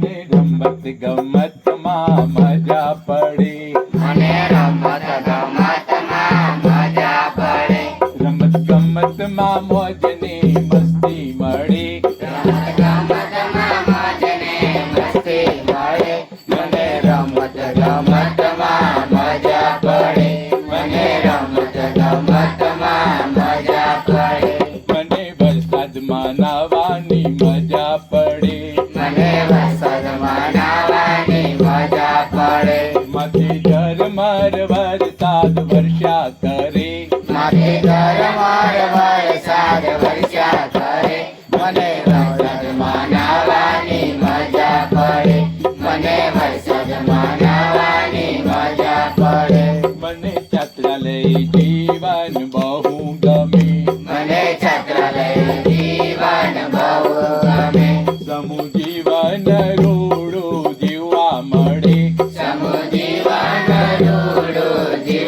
મને રમત ગમતમાં મજા પડી. અને રમત ગમતમાં મજા પડે. રમત ગમતમાં મોજની મસ્તી મળી. રમત ગમતમાં મોજને મસ્તી મળી. મને રમત ગમતમાં મજા પડે. મને રમત ગમતમાં મજા પડે. મને વરસાદમાં નાવાની મજા પડી. मार भर सात वर्षा करे. माथे घर मार भर सात वर्षा करे. मने वसत मानावानी मजा पडे. मने वसत मानावानी मजा पडे. मने छत्रले जीवन बहु गमे. मने छत्रले जीवन बहु गमे. समू जीवन रोड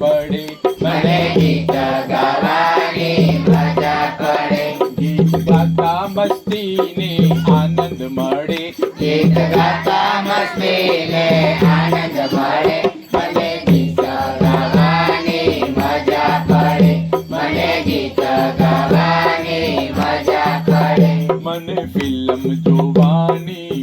पड़े। मने गीत गवाने मज़ा पड़े। गीत गाता मस्तीने आनंद मळे गीत गाता मस्तीने आनंद मळे मने गीत गवाने मज़ा पड़े। मने गीत गवाने मज़ा पड़े। मन फ़िल्म जोवानी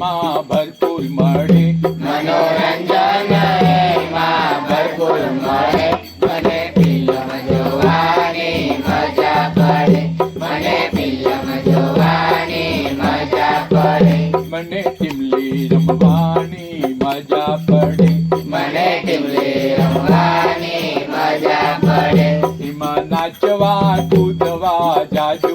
એમાં ભરપૂર મળે મનોરંજન એમાં ભરપૂર મળે મને ફિલ્મ જોવાની મજા પડે મને ફિલ્મ જોવાની મજા પડે મને ટીમલી રમવાની મજા પડે મને ટીમલી રમવાની મજા પડે એમાં નાચવા કૂદવા જાજુ